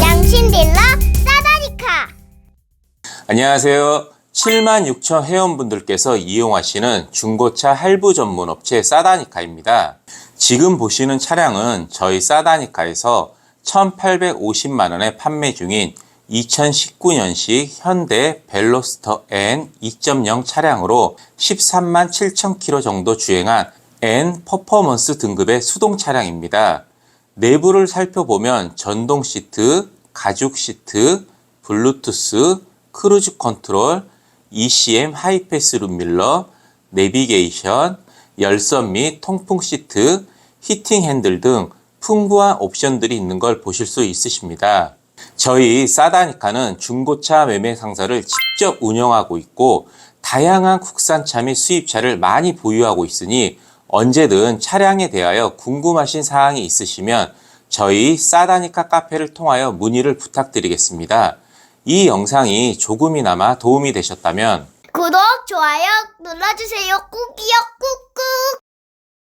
양심빌라 사다니카 안녕하세요. 7만 6천 회원분들께서 이용하시는 중고차 할부 전문 업체 사다니카입니다. 지금 보시는 차량은 저희 사다니카에서 1,850만원에 판매 중인 2019년식 현대 벨로스터 N 2.0 차량으로 13만 7천 킬로 정도 주행한 N 퍼포먼스 등급의 수동 차량입니다. 내부를 살펴보면 전동 시트, 가죽 시트, 블루투스, 크루즈 컨트롤, ECM 하이패스 룸밀러, 내비게이션, 열선 및 통풍 시트, 히팅 핸들 등 풍부한 옵션들이 있는 걸 보실 수 있으십니다. 저희 사다니카는 중고차 매매 상사를 직접 운영하고 있고 다양한 국산차 및 수입차를 많이 보유하고 있으니 언제든 차량에 대하여 궁금하신 사항이 있으시면 저희 사다니카 카페를 통하여 문의를 부탁드리겠습니다. 이 영상이 조금이나마 도움이 되셨다면 구독, 좋아요 눌러주세요. 꾹이요.